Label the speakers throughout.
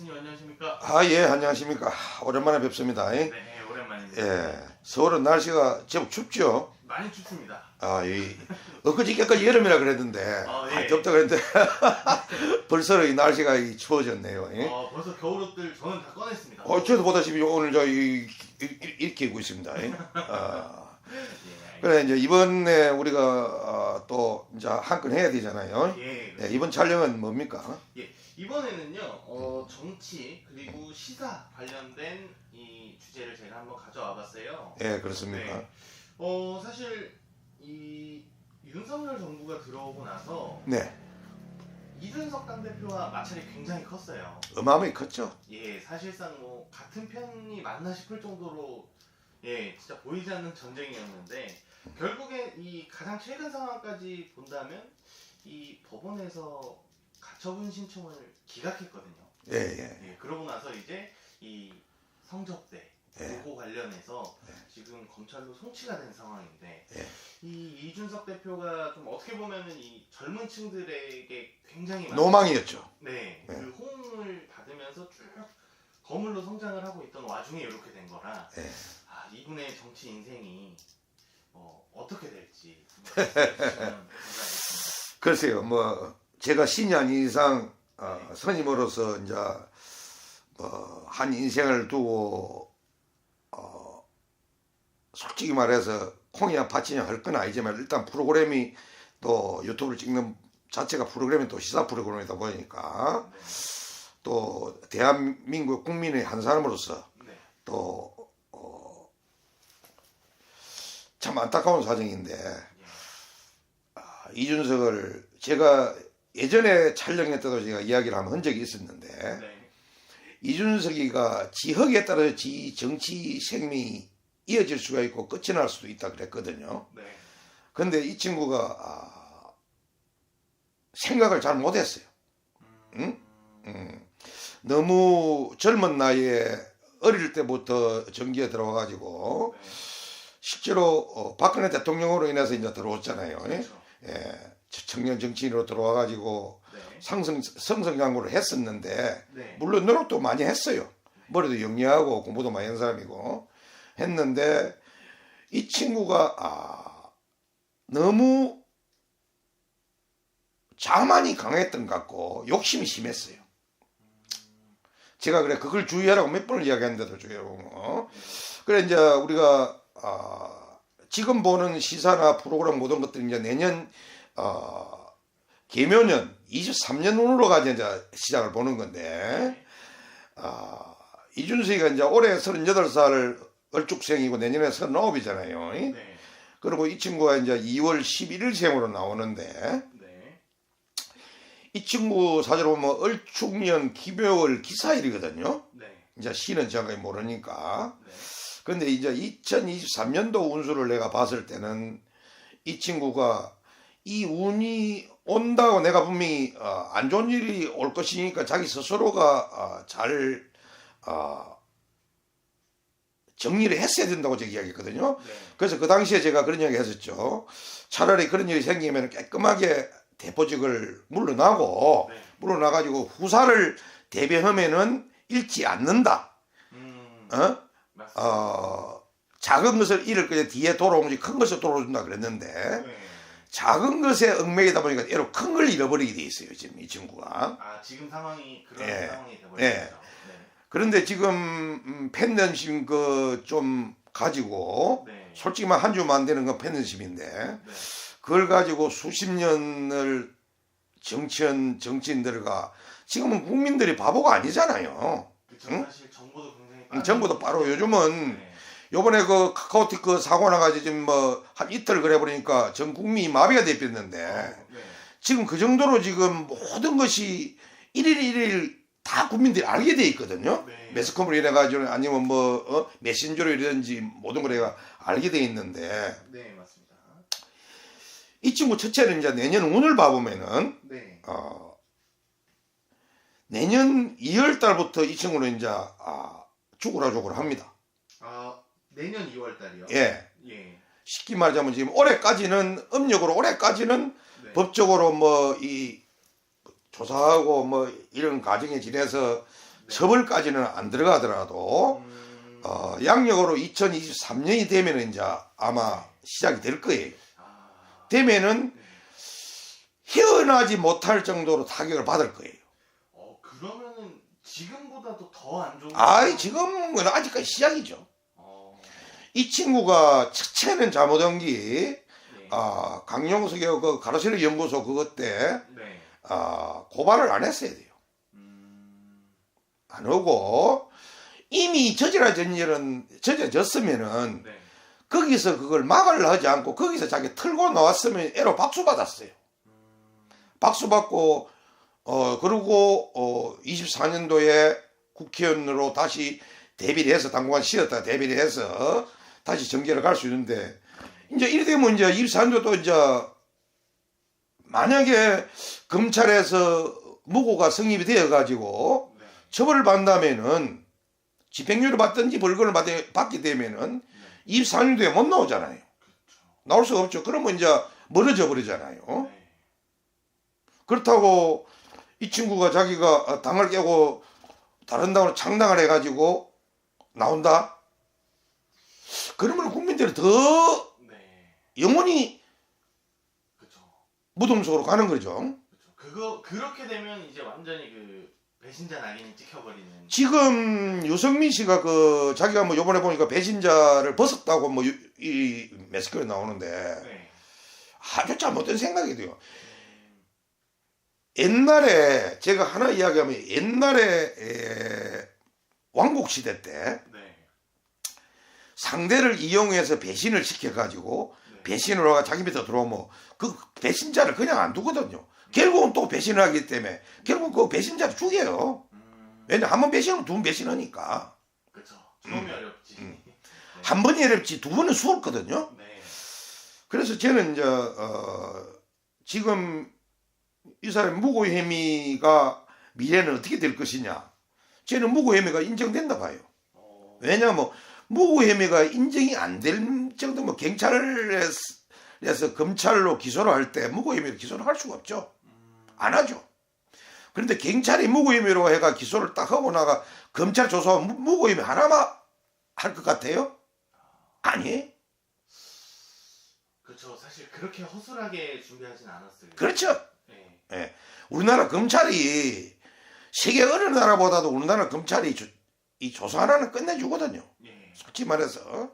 Speaker 1: 스님 안녕하십니까?
Speaker 2: 아, 예, 안녕하십니까. 오랜만에 뵙습니다. 예.
Speaker 1: 네, 오랜만입니다.
Speaker 2: 예, 서울은 날씨가 제법 춥죠.
Speaker 1: 많이 춥습니다.
Speaker 2: 아, 이, 엊그저께까지 여름이라 그랬는데,
Speaker 1: 아, 예.
Speaker 2: 아, 덥다 그랬는데, 벌써 이 날씨가 이 추워졌네요. 예.
Speaker 1: 어, 벌써 겨울옷들 저는 다 꺼냈습니다.
Speaker 2: 어, 저도 보다시피 오늘 저, 이, 이, 이- 이렇게 입고 있습니다. 예. 아,
Speaker 1: 예.
Speaker 2: 그래, 이제 이번에 우리가 어, 또, 이제 한 건 해야 되잖아요.
Speaker 1: 예,
Speaker 2: 예, 이번 촬영은 뭡니까?
Speaker 1: 예, 이번에는요, 어, 정치 그리고 시사 관련된 이 주제를 제가 한번 가져와 봤어요.
Speaker 2: 예, 그렇습니까?
Speaker 1: 네. 어, 사실 이 윤석열 정부가 들어오고 나서
Speaker 2: 네,
Speaker 1: 이준석 당대표와 마찰이 굉장히 컸어요.
Speaker 2: 어마어마히 컸죠.
Speaker 1: 예, 사실상 뭐 같은 편이 맞나 싶을 정도로 예, 진짜 보이지 않는 전쟁이었는데 결국에 이 가장 최근 상황까지 본다면 이 법원에서 가처분 신청을 기각했거든요.
Speaker 2: 예, 예.
Speaker 1: 예, 그러고 나서 이제 이 성접대
Speaker 2: 예.
Speaker 1: 보고 관련해서
Speaker 2: 예.
Speaker 1: 지금 검찰로 송치가 된 상황인데
Speaker 2: 예.
Speaker 1: 이 이준석 대표가 좀 어떻게 보면은 이 젊은 층들에게 굉장히 많은
Speaker 2: 노망이었죠.
Speaker 1: 네,
Speaker 2: 네.
Speaker 1: 그 호응을 받으면서 쭉 거물로 성장을 하고 있던 와중에 이렇게 된 거라
Speaker 2: 예.
Speaker 1: 아 이분의 정치 인생이 어, 어떻게 될지 좀 감사하겠습니다.
Speaker 2: 글쎄요, 뭐 제가 신이 아닌 이상 어, 선임으로서 이제 뭐, 한 인생을 두고 어, 솔직히 말해서 콩이야 팥이냐 할 건 아니지만 일단 프로그램이 또 유튜브를 찍는 자체가 프로그램이 또 시사 프로그램이다 보니까
Speaker 1: 네,
Speaker 2: 또 대한민국 국민의 한 사람으로서
Speaker 1: 네,
Speaker 2: 또 어, 참 안타까운 사정인데
Speaker 1: 예,
Speaker 2: 아, 이준석을 제가 예전에 촬영할 때도 제가 이야기를 한번 한 적이 있었는데
Speaker 1: 네,
Speaker 2: 이준석이가 지역에 따라서 지 정치 생명이 이어질 수가 있고 끝이 날 수도 있다 그랬거든요.
Speaker 1: 네,
Speaker 2: 근데 이 친구가 아, 생각을 잘 못했어요.
Speaker 1: 음,
Speaker 2: 음, 너무 젊은 나이에 어릴 때부터 정기에 들어와가지고
Speaker 1: 네,
Speaker 2: 실제로 어, 박근혜 대통령으로 인해서 이제 들어왔잖아요. 예?
Speaker 1: 그렇죠.
Speaker 2: 예, 청년 정치인으로 들어와 가지고
Speaker 1: 네,
Speaker 2: 상승 성성장구를 했었는데
Speaker 1: 네,
Speaker 2: 물론 노력도 많이 했어요. 머리도 영리하고 공부도 많이 한 사람이고 했는데 이 친구가 아, 너무 자만이 강했던 것 같고 욕심이 심했어요. 제가 그래 그걸 주의하라고 몇 번을 이야기했는데도 주의하고 뭐. 그래 이제 우리가 아, 지금 보는 시사나 프로그램 모든 것들이 이제 내년 어, 개묘년 23년으로 가지 이제 시작을 보는 건데
Speaker 1: 네,
Speaker 2: 아, 이준석이가 이제 올해 38살 얼죽생이고 내년에 39이잖아요.
Speaker 1: 네,
Speaker 2: 그리고 이 친구가 이제 2월 11일생으로 나오는데
Speaker 1: 네,
Speaker 2: 이 친구 사실 보면 얼축년 기묘월 기사일이거든요.
Speaker 1: 네,
Speaker 2: 이제 시는 정확히 모르니까.
Speaker 1: 네,
Speaker 2: 근데 이제 2023년도 운수를 내가 봤을 때는 이 친구가 이 운이 온다고 내가 분명히 어, 안 좋은 일이 올 것이니까 자기 스스로가 어, 잘 어, 정리를 했어야 된다고 제가 이야기했거든요.
Speaker 1: 네,
Speaker 2: 그래서 그 당시에 제가 그런 이야기 했었죠. 차라리 그런 일이 생기면 깨끗하게 대포직을 물러나고
Speaker 1: 네,
Speaker 2: 물러나가지고 후사를 대변하면은 잃지 않는다.
Speaker 1: 음,
Speaker 2: 어? 어, 작은 것을 잃을 거에 뒤에 돌아오면 큰 것을 돌아준다 그랬는데
Speaker 1: 네.
Speaker 2: 작은 것에 얽매이다 보니까 애로 큰 걸 잃어버리게 돼 있어요 지금 이 친구가
Speaker 1: 아 지금 상황이 그런
Speaker 2: 예.
Speaker 1: 상황이 돼버린
Speaker 2: 예.
Speaker 1: 네.
Speaker 2: 그런데 지금 음, 팬덤심 그 좀 가지고
Speaker 1: 네.
Speaker 2: 솔직히만 한 주만 안 되는 건 팬덤심인데
Speaker 1: 네.
Speaker 2: 그걸 가지고 수십 년을 정치한 정치인들과 지금은 국민들이 바보가 아니잖아요
Speaker 1: 그쵸.
Speaker 2: 응?
Speaker 1: 사실 정보도 굉장히
Speaker 2: 음, 전부도 바로 요즘은
Speaker 1: 네.
Speaker 2: 요번에 그 카카오틱 그 사고 나가지고 지금 뭐 한 이틀 그래 버리니까 전 국민이 마비가 돼버렸는데
Speaker 1: 어, 네.
Speaker 2: 지금 그 정도로 지금 모든 것이 일일 일일 다 국민들이 알게 돼 있거든요.
Speaker 1: 네.
Speaker 2: 매스컴으로 인해 가지고 아니면 뭐 어? 메신저로 이러든지 모든 걸 내가 알게 돼 있는데
Speaker 1: 네 맞습니다.
Speaker 2: 이 친구 첫째는 이제 내년 운을 봐보면은
Speaker 1: 네.
Speaker 2: 어, 내년 2월 달부터 이 친구는 이제 아, 죽으라 죽으라 합니다.
Speaker 1: 아 내년 2월 달이요.
Speaker 2: 예.
Speaker 1: 예.
Speaker 2: 쉽게 말하자면 지금 올해까지는 음력으로 올해까지는
Speaker 1: 네.
Speaker 2: 법적으로 뭐 이 조사하고 뭐 이런 과정에 지내서 처벌까지는 안 들어가더라도
Speaker 1: 음,
Speaker 2: 어, 양력으로 2023년이 되면 이제 아마 시작이 될 거예요.
Speaker 1: 아,
Speaker 2: 되면은
Speaker 1: 네.
Speaker 2: 헤어나지 못할 정도로 타격을 받을 거예요.
Speaker 1: 어 그러면은 지금보다도 더 안 좋은.
Speaker 2: 아이 지금은 아직까지 시작이죠.
Speaker 1: 어,
Speaker 2: 이 친구가 잘못한 게
Speaker 1: 네.
Speaker 2: 아, 강용석의 그 가로세로 연구소 그것 때
Speaker 1: 네.
Speaker 2: 아, 고발을 안 했어야 돼요.
Speaker 1: 음,
Speaker 2: 안 하고 이미 저질러진 일은 저질러졌으면은
Speaker 1: 네.
Speaker 2: 거기서 그걸 막으려 하지 않고 거기서 자기 틀고 나왔으면 애로 박수 받았어요.
Speaker 1: 음,
Speaker 2: 박수 받고 어 그리고 어 24년도에 국회의원으로 다시 데뷔를 해서 당분간 쉬었다 데뷔를 해서 다시 정계를 갈 수 있는데 이제 이래 되면 이제 24년도도 이제 만약에 검찰에서 무고가 성립이 되어 가지고
Speaker 1: 네.
Speaker 2: 처벌을 받는다면은 집행유예를 받든지 벌금을 받- 받게 되면은
Speaker 1: 네.
Speaker 2: 24년도에 못 나오잖아요.
Speaker 1: 그렇죠.
Speaker 2: 나올 수가 없죠. 그러면 이제 멀어져 버리잖아요.
Speaker 1: 네.
Speaker 2: 그렇다고 이 친구가 자기가 어, 당을 깨고 다른 당으로 창당을 해가지고 나온다? 그러면 국민들이 더
Speaker 1: 네.
Speaker 2: 영원히
Speaker 1: 그렇죠.
Speaker 2: 무덤 속으로 가는 거죠.
Speaker 1: 그렇죠. 그거 그렇게 되면 이제 완전히 그 배신자 낙인이 찍혀버리는.
Speaker 2: 지금 유성민 씨가 그 자기가 뭐 요번에 보니까 배신자를 벗었다고 뭐 이 매스크에 나오는데
Speaker 1: 네.
Speaker 2: 아주 잘못된 생각이 돼요.
Speaker 1: 음,
Speaker 2: 옛날에 제가 하나 이야기하면 옛날에 에, 왕국 시대 때
Speaker 1: 네.
Speaker 2: 상대를 이용해서 배신을 시켜가지고
Speaker 1: 네.
Speaker 2: 하고 자기 밑에 들어오면 그 배신자를 그냥 안 두거든요. 결국은 또 배신을 하기 때문에 결국 그 배신자를 죽여요.
Speaker 1: 음,
Speaker 2: 왜냐 한 번 배신하면 두 번 배신하니까
Speaker 1: 그렇죠. 처음이 어렵지.
Speaker 2: 음.
Speaker 1: 네.
Speaker 2: 한 번이 어렵지 두 번은 수월거든요.
Speaker 1: 네.
Speaker 2: 그래서 저는 이제 어, 지금 이 사람 무고의 혐의가 미래는 어떻게 될 것이냐. 저는 무고의 혐의가 인정된다 봐요.
Speaker 1: 어,
Speaker 2: 왜냐하면 무고 혐의가 인정이 안 될 정도면 경찰에서 검찰로 기소를 할 때 무고 혐의로 기소를 할 수가 없죠.
Speaker 1: 음,
Speaker 2: 안 하죠. 그런데 경찰이 무고 혐의로 해가 기소를 딱 하고 나가 검찰 조사하면 무- 무고 혐의 하나만 할 것 같아요? 아니.
Speaker 1: 그렇죠. 사실 그렇게 허술하게 준비하진 않았어요.
Speaker 2: 그렇죠.
Speaker 1: 네.
Speaker 2: 우리나라 검찰이 세계 어느 나라보다도 우리나라 검찰이 조- 이 조사 하나는 끝내주거든요.
Speaker 1: 예.
Speaker 2: 솔직히 말해서.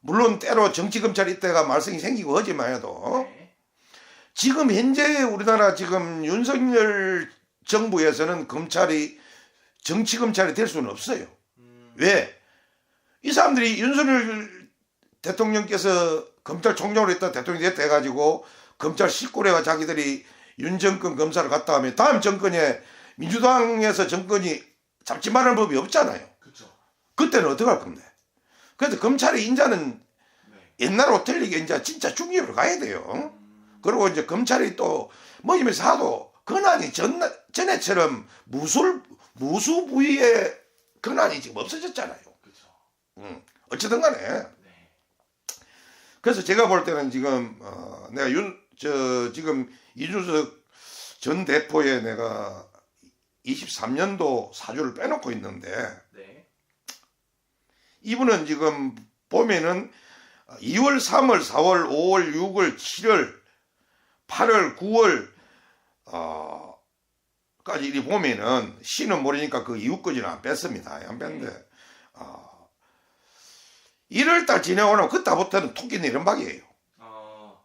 Speaker 2: 물론 때로 정치 검찰 이때가 말썽이 생기고 하지만 해도
Speaker 1: 네.
Speaker 2: 지금 현재 우리나라 지금 윤석열 정부에서는 검찰이 정치 검찰이 될 수는 없어요.
Speaker 1: 음,
Speaker 2: 왜? 이 사람들이 윤석열 대통령께서 검찰총장으로 있다 대통령이 됐다 해가지고 검찰 식구래가 자기들이 윤 정권 검사를 갔다 하면 다음 정권에 민주당에서 정권이 잡지 말할 법이 없잖아요. 그때는 어떻게 할 건데? 그래서 검찰의 인자는
Speaker 1: 네.
Speaker 2: 옛날하고 틀리게 이제 진짜 중립으로 가야 돼요.
Speaker 1: 음,
Speaker 2: 그리고 이제 검찰이 또 뭐이면서 하도 권한이 전, 전에처럼 무술, 무수 부위의 권한이 지금 없어졌잖아요.
Speaker 1: 그렇죠.
Speaker 2: 음, 어쨌든 간에.
Speaker 1: 네.
Speaker 2: 그래서 제가 볼 때는 지금, 어, 내가 윤, 저, 지금 이준석 전 대표의 내가 23년도 사주를 빼놓고 있는데,
Speaker 1: 네.
Speaker 2: 이분은 지금 보면은 2월, 3월, 4월, 5월, 6월, 7월, 8월, 9월, 어, 까지 이리 보면은 시는 모르니까 그 이후까지는 안 뺐습니다. 안 뺐는데, 어, 1월달 지나고 그때부터는 토끼 내림박이에요.
Speaker 1: 어,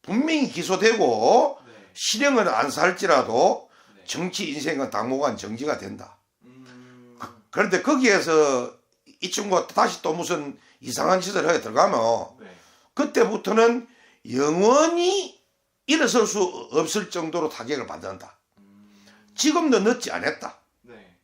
Speaker 2: 분명히 기소되고
Speaker 1: 네.
Speaker 2: 실형은 안 살지라도
Speaker 1: 네.
Speaker 2: 정치 인생은 당분간 정지가 된다.
Speaker 1: 음,
Speaker 2: 그런데 거기에서 이 친구가 다시 또 무슨 이상한 짓을 하게 들어가면
Speaker 1: 네.
Speaker 2: 그때부터는 영원히 일어설 수 없을 정도로 타격을 받는다.
Speaker 1: 음,
Speaker 2: 지금도 늦지 않았다.
Speaker 1: 네.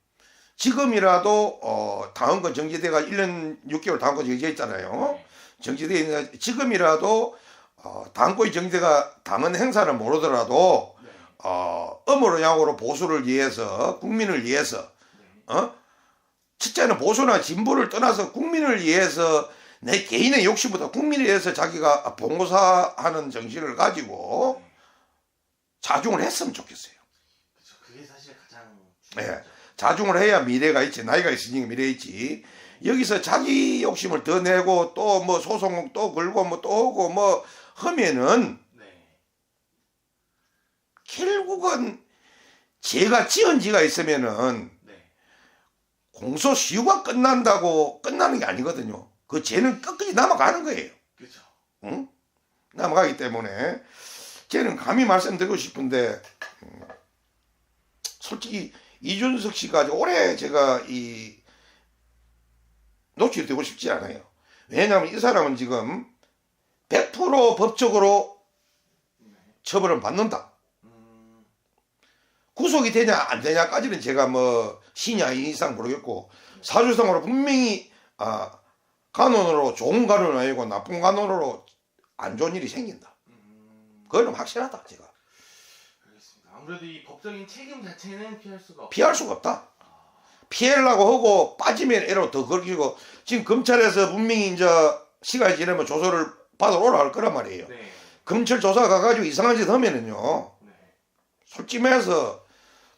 Speaker 2: 지금이라도 어, 당원권 정지돼가 1년 6개월 당원권 정지돼 있잖아요.
Speaker 1: 네.
Speaker 2: 정지돼 있는 지금이라도 어, 당권이 정지가 당헌 행사를 모르더라도
Speaker 1: 네.
Speaker 2: 어, 음으로 양으로 보수를 위해서 국민을 위해서
Speaker 1: 네.
Speaker 2: 어? 첫째는 보수나 진보를 떠나서 국민을 위해서 내 개인의 욕심보다 국민을 위해서 자기가 봉사하는 정신을 가지고
Speaker 1: 네.
Speaker 2: 자중을 했으면 좋겠어요.
Speaker 1: 그렇죠. 그게 사실 가장
Speaker 2: 네. 자중을 해야 미래가 있지. 나이가 있으니까 미래 있지. 여기서 자기 욕심을 더 내고 또 뭐 소송 또 걸고 뭐 또 오고 뭐 하면은
Speaker 1: 네.
Speaker 2: 결국은 제가 지은 지가 있으면은
Speaker 1: 네.
Speaker 2: 공소시효가 끝난다고 끝나는 게 아니거든요. 그 죄는 끝까지 남아가는 거예요.
Speaker 1: 그렇죠.
Speaker 2: 응? 남아가기 때문에 저는 감히 말씀드리고 싶은데 음, 솔직히 이준석 씨가 올해 제가 이 노출이 되고 싶지 않아요. 왜냐하면 이 사람은 지금 100% 법적으로
Speaker 1: 네.
Speaker 2: 처벌을 받는다.
Speaker 1: 음,
Speaker 2: 구속이 되냐 안 되냐까지는 제가 뭐 신야 이상 모르겠고 사주상으로 분명히 아 간원으로 좋은 간원은 아니고 나쁜 간원으로 안 좋은 일이 생긴다.
Speaker 1: 음,
Speaker 2: 그거는 확실하다 제가
Speaker 1: 알겠습니다. 아무래도 이 법적인 책임 자체는 피할 수가 없.
Speaker 2: 피할 수가 없다.
Speaker 1: 아,
Speaker 2: 피하려고 하고 빠지면 애로 더 걸리고 지금 검찰에서 분명히 이제 시간이 지나면 조사를 받아 오라 할 거란 말이에요.
Speaker 1: 네.
Speaker 2: 검찰 조사 가가지고 이상한 짓 하면은요
Speaker 1: 네.
Speaker 2: 솔직히 말해서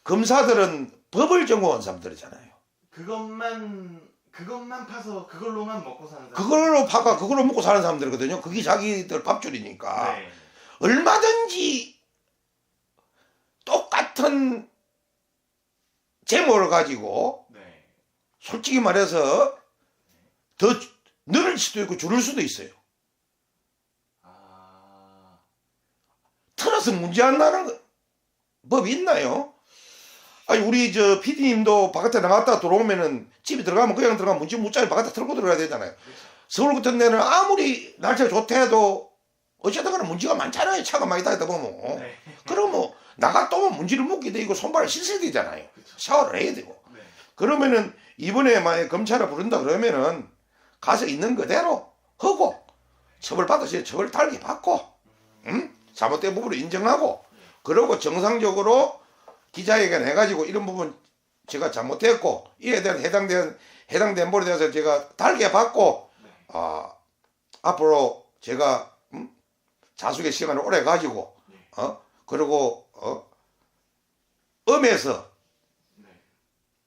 Speaker 2: 검사들은 법을 전공한 사람들이잖아요.
Speaker 1: 그것만 그것만 파서 그걸로만 먹고 사는 사람.
Speaker 2: 그걸로 파가 그걸로 먹고 사는 사람들이거든요. 그게 자기들 밥줄이니까
Speaker 1: 네.
Speaker 2: 얼마든지 똑같은 제목을 가지고
Speaker 1: 네.
Speaker 2: 솔직히 말해서 더 늘을 수도 있고 줄을 수도 있어요.
Speaker 1: 아,
Speaker 2: 틀어서 문제 안 나는 거- 법이 있나요? 아니 우리 저 PD님도 바깥에 나갔다 들어오면은 집에 들어가면 그냥 들어가면 문제 묻자니 바깥에 틀고 들어가야 되잖아요. 서울 같은 데는 아무리 날씨가 좋다 해도 어쨌든 간에 문제가 많잖아요. 차가 많이 다니다 보면.
Speaker 1: 네.
Speaker 2: 그러면 뭐 나갔다 오면 문제를 묻게 되고 손발을 씻어야 되잖아요.
Speaker 1: 그렇죠.
Speaker 2: 샤워를 해야 되고.
Speaker 1: 네.
Speaker 2: 그러면은 이번에 만약 검찰을 부른다 그러면은 가서 있는 그대로 하고 처벌 받으세요. 처벌 달게 받고 응? 잘못된 부분을 인정하고 그러고 정상적으로 기자회견 해가지고 이런 부분 제가 잘못했고 이에 대한 해당된 해당된 부분에 대해서 제가 달게 받고
Speaker 1: 네.
Speaker 2: 아 앞으로 제가 음? 자숙의 시간을 오래 가지고
Speaker 1: 네.
Speaker 2: 어 그리고 어 음에서
Speaker 1: 네.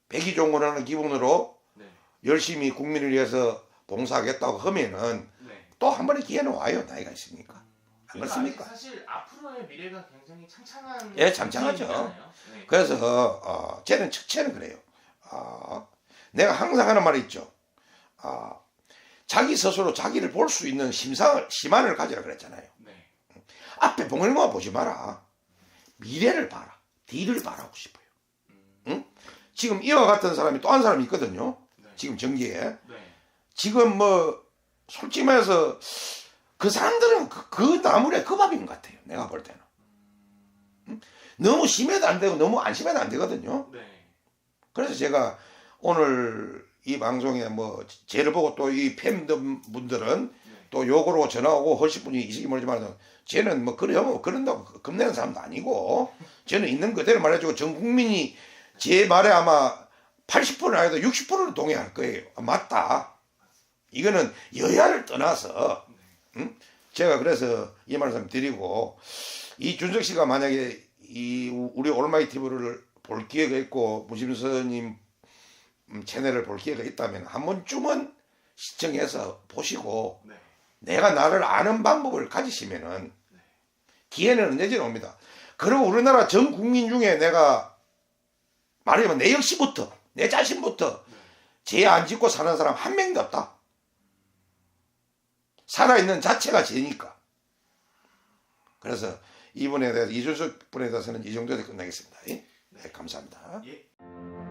Speaker 2: 백이종군하는 기분으로
Speaker 1: 네.
Speaker 2: 열심히 국민을 위해서 봉사하겠다고 하면은
Speaker 1: 네.
Speaker 2: 또한 번의 기회는 와요 나이가 있으니까
Speaker 1: 아직 사실 앞으로의 미래가 굉장히 창창한
Speaker 2: 예, 창창하죠.
Speaker 1: 네.
Speaker 2: 그래서 어, 쟤는 첫째는 그래요. 아, 내가 항상 하는 말이 있죠. 아, 자기 스스로 자기를 볼 수 있는 심상을 심한을 가지라 그랬잖아요.
Speaker 1: 네.
Speaker 2: 앞에 것만 보지 마라. 미래를 봐라. 뒤를 바라고 싶어요.
Speaker 1: 음,
Speaker 2: 지금 이와 같은 사람이 또 한 사람이 있거든요.
Speaker 1: 네.
Speaker 2: 지금 정기에.
Speaker 1: 네.
Speaker 2: 지금 뭐 솔직히 말해서 그 사람들은 그, 그 나물의 그 밥인 것 같아요. 내가 볼 때는. 너무 심해도 안 되고 너무 안 심해도 안 되거든요.
Speaker 1: 네.
Speaker 2: 그래서 제가 오늘 이 방송에 뭐 죄를 보고 또 이 팬분들은
Speaker 1: 네.
Speaker 2: 또 욕으로 전화 오고 하실 분이 있을지 모르지만 쟤는 뭐 그래요 뭐 그런다고 겁내는 사람도 아니고 저는 있는 그대로 말해주고 전 국민이 제 말에 아마 80%는 아니도 60%는 동의할 거예요. 아, 맞다. 이거는 여야를 떠나서 응? 제가 그래서 이 말씀 드리고 이 준석 씨가 만약에 이 우리 올마이 TV를 볼 기회가 있고 무심스님 음, 채널을 볼 기회가 있다면 한 번쯤은 시청해서 보시고
Speaker 1: 네.
Speaker 2: 내가 나를 아는 방법을 가지시면은 기회는 언제든 옵니다. 그리고 우리나라 전 국민 중에 내가 말하자면 내 역시부터 내 자신부터 죄 안 짓고 사는 사람 한 명도 없다. 살아있는 자체가 죄니까. 그래서 이분에 대해서 이준석 분에 대해서는 이 정도에서 끝나겠습니다. 예? 네, 감사합니다.
Speaker 1: 예.